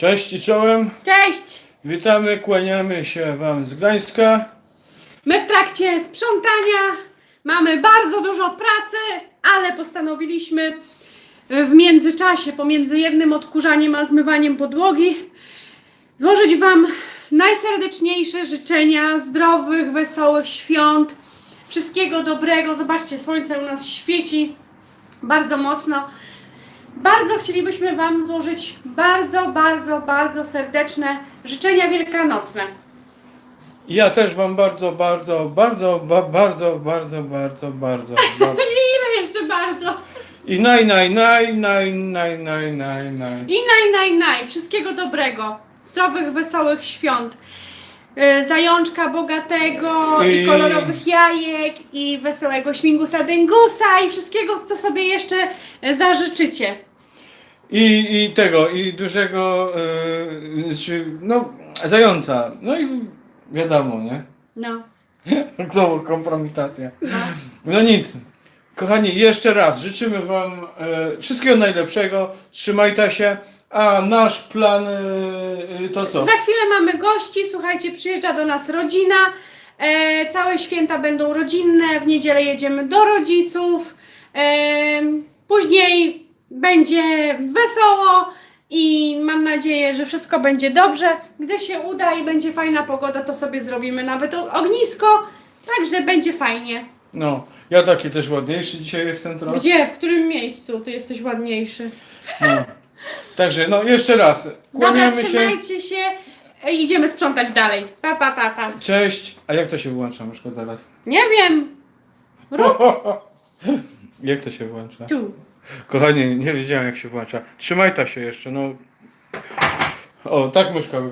Cześć i czołem. Cześć! Witamy, kłaniamy się Wam z Gdańska. My w trakcie sprzątania mamy bardzo dużo pracy, ale postanowiliśmy w międzyczasie, pomiędzy jednym odkurzaniem a zmywaniem podłogi, złożyć Wam najserdeczniejsze życzenia zdrowych, wesołych świąt, wszystkiego dobrego. Zobaczcie, słońce u nas świeci bardzo mocno. Bardzo chcielibyśmy Wam złożyć bardzo, bardzo, bardzo serdeczne życzenia wielkanocne. Ja też Wam bardzo, bardzo, bardzo, ba, bardzo, bardzo, bardzo, bardzo, bardzo. Ile jeszcze bardzo? I naj, naj, naj, naj, naj, naj, naj, naj. I naj, naj, naj. Wszystkiego dobrego. Zdrowych, wesołych świąt. Yy, Zajączka bogatego i I- kolorowych jajek i wesołego śmigusa dyngusa i wszystkiego, co sobie jeszcze zażyczycie. I, I tego, i dużego, yy, czy, no, zająca. No i wiadomo, nie? No. Znowu kompromitacja. No nic. Kochani, jeszcze raz życzymy Wam e, wszystkiego najlepszego. Trzymajcie się. A nasz plan e, to co? Za chwilę mamy gości, słuchajcie, przyjeżdża do nas rodzina. E, całe święta będą rodzinne, w niedzielę jedziemy do rodziców. E, później będzie wesoło i mam nadzieję, że wszystko będzie dobrze. Gdy się uda i będzie fajna pogoda, to sobie zrobimy nawet ognisko, także będzie fajnie. No, ja taki też ładniejszy dzisiaj jestem trochę. Gdzie? W którym miejscu? Ty jesteś ładniejszy. No. Także, no jeszcze raz. Dobra, Kłaniamy się. trzymajcie się. E, idziemy sprzątać dalej. Pa, pa, pa, pa. Cześć. A jak to się włącza, Myszko, teraz? Nie wiem. Rób jak to się włącza? tu. Kochani, nie wiedziałem jak się włącza. Trzymajcie się jeszcze, no. O, tak myszka wygląda.